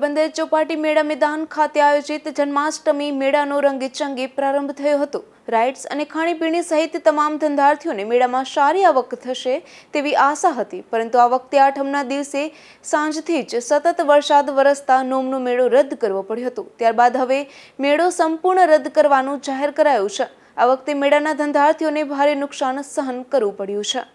પોરબંદર ચોપાટી મેળા મેદાન ખાતે આયોજિત જન્માષ્ટમી મેળાનો રંગેચંગે પ્રારંભ થયો હતો. રાઇડ્સ અને ખાણીપીણી સહિત તમામ ધંધાર્થીઓને મેળામાં સારી આવક થશે તેવી આશા હતી, પરંતુ આ વખતે આઠમના દિવસે સાંજથી જ સતત વરસાદ વરસતા નોમનો મેળો રદ કરવો પડ્યો હતો. ત્યારબાદ હવે મેળો સંપૂર્ણ રદ કરવાનું જાહેર કરાયું છે. આ વખતે મેળાના ધંધાર્થીઓને ભારે નુકસાન સહન કરવું પડ્યું છે.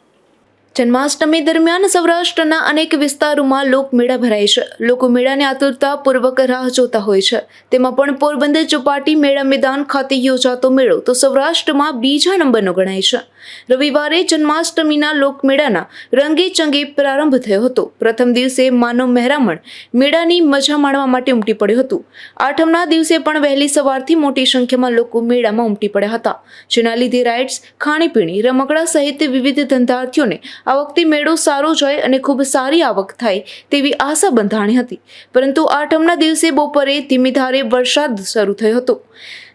જન્માષ્ટમી દરમિયાન સૌરાષ્ટ્રના અનેક વિસ્તારોમાં લોકમેળા ભરાય છે. લોકો મેળાની આતુરતાપૂર્વક રાહ જોતા હોય છે. તેમાં પણ પોરબંદર ચોપાટી મેળા મેદાન ખાતે યોજાતો મેળો. તો સૌરાષ્ટ્રમાં બીજા નંબરનો ગણાય છે. રવિવારે જન્માષ્ટમીના લોકમેળાના રંગે ચંગે પ્રારંભ થયો હતો. પ્રથમ દિવસે માનવ મહેરામણ મેળાની મજા માણવા માટે ઉમટી પડ્યું હતું. આઠમના દિવસે પણ વહેલી સવારથી મોટી સંખ્યામાં લોકો મેળામાં ઉમટી પડ્યા હતા. જેના લીધે રાઇડ્સ, ખાણીપીણી, રમકડા સહિત વિવિધ ધંધાર્થીઓને આ વખતે મેળો સારો જાય અને ખૂબ સારી આવક થાય તેવી આશા બંધાણી હતી. પરંતુ આઠમના દિવસે બપોરે ધીમી ધારે વરસાદ શરૂ થયો હતો.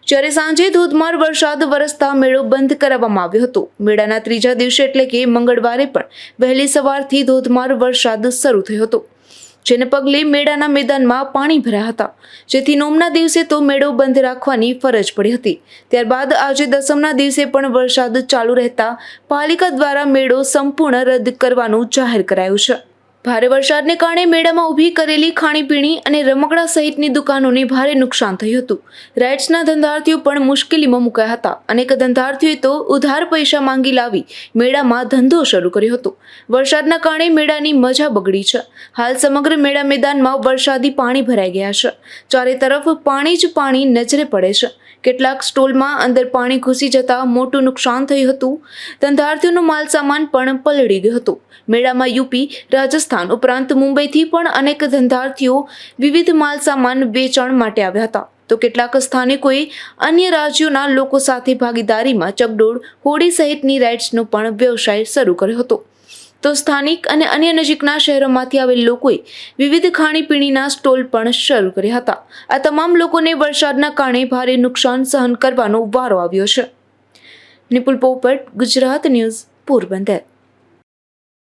જ્યારે સાંજે ધોધમાર વરસાદ વરસતા મેળો બંધ કરાવવામાં આવ્યો હતો. મેળાના ત્રીજા દિવસે એટલે કે મંગળવારે પણ વહેલી સવારથી ધોધમાર વરસાદ શરૂ થયો હતો. જેને પગલે મેળાના મેદાનમાં પાણી ભર્યા હતા. જેથી નોમના દિવસે તો મેળો બંધ રાખવાની ફરજ પડી હતી. ત્યારબાદ આજે દસમના દિવસે પણ વરસાદ ચાલુ રહેતા પાલિકા દ્વારા મેળો સંપૂર્ણ રદ કરવાનું જાહેર કરાયું છે. ભારે વરસાદને કારણે મેળામાં ઊભી કરેલી ખાણીપીણી અને રમકડા સહિતની દુકાનોને ભારે નુકસાન થયું હતું. રાઇડ્સના ધંધાર્થીઓ પણ મુશ્કેલીમાં મુકાયા હતા. અનેક ધંધાર્થીઓએ તો ઉધાર પૈસા માંગી લાવી મેળામાં ધંધો શરૂ કર્યો હતો. વરસાદના કારણે મેળાની મજા બગડી છે. હાલ સમગ્ર મેળા મેદાનમાં વરસાદી પાણી ભરાઈ ગયા છે. ચારે તરફ પાણી જ પાણી નજરે પડે છે. કેટલાક સ્ટોલમાં અંદર પાણી ઘૂસી જતા મોટું નુકસાન થયું હતું. ધંધાર્થીઓનો માલ સામાન પણ પલળી ગયો હતો. મેળામાં યુપી, રાજસ્થાન ઉપરાંત મુંબઈથી પણ અનેક ધંધાર્થીઓ વિવિધ માલ સામાન વેચાણ માટે આવ્યા હતા. તો કેટલાક સ્થાનિકોએ અન્ય રાજ્યોના લોકો સાથે ભાગીદારીમાં ચકડોળ હોડી સહિતની રાઇડ્સનો પણ વ્યવસાય શરૂ કર્યો હતો. તો સ્થાનિક અને અન્ય નજીકના શહેરોમાંથી આવેલ લોકોએ વિવિધ ખાણીપીણીના સ્ટોલ પણ શરૂ કર્યા હતા. આ તમામ લોકોને વરસાદના કારણે ભારે નુકસાન સહન કરવાનો વારો આવ્યો છે. નિપુલ પોપટ, ગુજરાત ન્યૂઝ, પોરબંદર.